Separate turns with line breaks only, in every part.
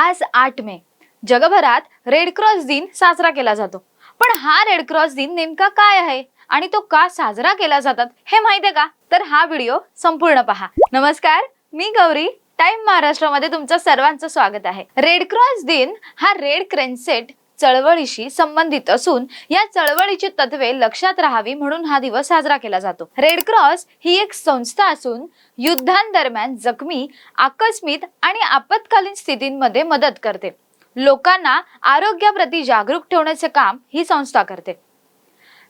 आज आठ मे. जगभरात रेड क्रॉस दिन साजरा केला जातो. पण हा रेड क्रॉस दिन नेमका काय आहे? आणि तो का साजरा केला जातात हे माहितीये का? तर हा व्हिडिओ संपूर्ण पहा. नमस्कार मी गौरी. टाइम महाराष्ट्रामध्ये तुमचं सर्वांचं स्वागत आहे. रेड क्रॉस दिन हा रेड क्रेन्सेट चळवळीशी संबंधित असून या चळवळीची तत्वे लक्षात राहावी म्हणून हा दिवस साजरा केला जातो. रेड क्रॉस ही एक संस्था असून युद्धांदरम्यान जखमी आकस्मिक आणि आपत्कालीन स्थितींमध्ये मदत करते. लोकांना आरोग्याप्रती जागरूक ठेवण्याचे काम ही संस्था करते.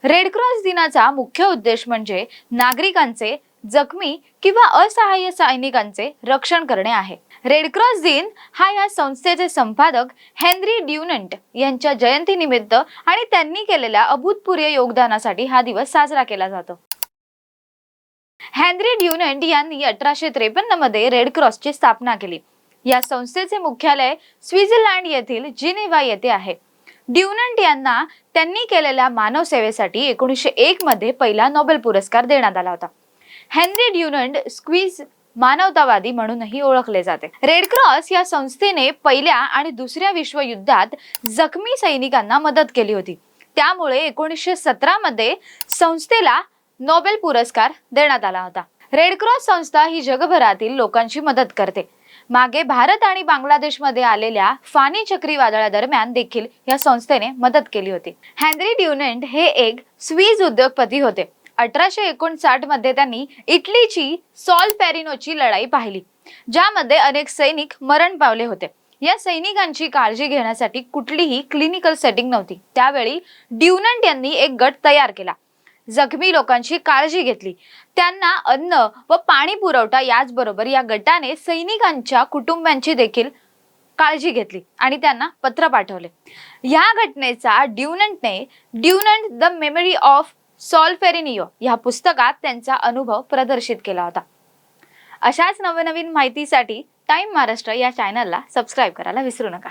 रेड क्रॉस दिनाचा मुख्य उद्देश म्हणजे नागरिकांचे जखमी किंवा असहाय्य सैनिकांचे रक्षण करणे आहे. रेडक्रॉस दिन हा या संस्थेचे संपादक हेनरी ड्युनंट यांच्या जयंतीनिमित्त आणि त्यांनी केलेल्या अभूतपूर्व योगदानासाठी हा दिवस साजरा केला जातो. हेनरी ड्युनंट यांनी अठराशे त्रेपन्नमध्ये रेड क्रॉसची स्थापना केली. या संस्थेचे मुख्यालय स्वित्झर्लंड येथील जिनेवा येथे आहे. ड्युनंट यांना त्यांनी केलेल्या मानव सेवेसाठी एकोणीसशे एक मध्ये पहिला नोबेल पुरस्कार देण्यात आला होता. हेनरी ड्युनंट स्क्वीज मानवतावादी म्हणूनही ओळखले जाते. रेड क्रॉस या संस्थेने पहिल्या आणि दुसऱ्या विश्वयुद्धात जखमी सैनिकांना मदत केली होती. त्यामुळे एकोणीसशे सतरा मध्ये संस्थेला नोबेल पुरस्कार देण्यात आला होता. रेड क्रॉस संस्था ही जगभरातील लोकांची मदत करते. मागे भारत आणि बांगलादेशमध्ये आलेल्या फानी चक्रीवादळादरम्यान देखील या संस्थेने मदत केली होती. हॅनरी ड्युनंट हे एक स्वीज उद्योगपती होते. अठराशे एकोणसाठमध्ये त्यांनी इटलीची सॉल पॅरिनोची लढाई पाहिली ज्यामध्ये अनेक सैनिक मरण पावले होते. या सैनिकांची काळजी घेण्यासाठी कुठलीही क्लिनिकल सेटिंग नव्हती. त्यावेळी ड्युनंट यांनी एक गट तयार केला. जखमी लोकांची काळजी घेतली. त्यांना अन्न व पाणी पुरवठा याचबरोबर या गटाने सैनिकांच्या कुटुंबांची देखील काळजी घेतली आणि त्यांना पत्र पाठवले. या घटनेचा ड्युनंटने Dunant the memory of Solferino या पुस्तकात त्यांचा अनुभव प्रदर्शित केला होता. अशाच नवनवीन माहितीसाठी टाइम महाराष्ट्र या चॅनलला सबस्क्राईब करायला विसरू नका.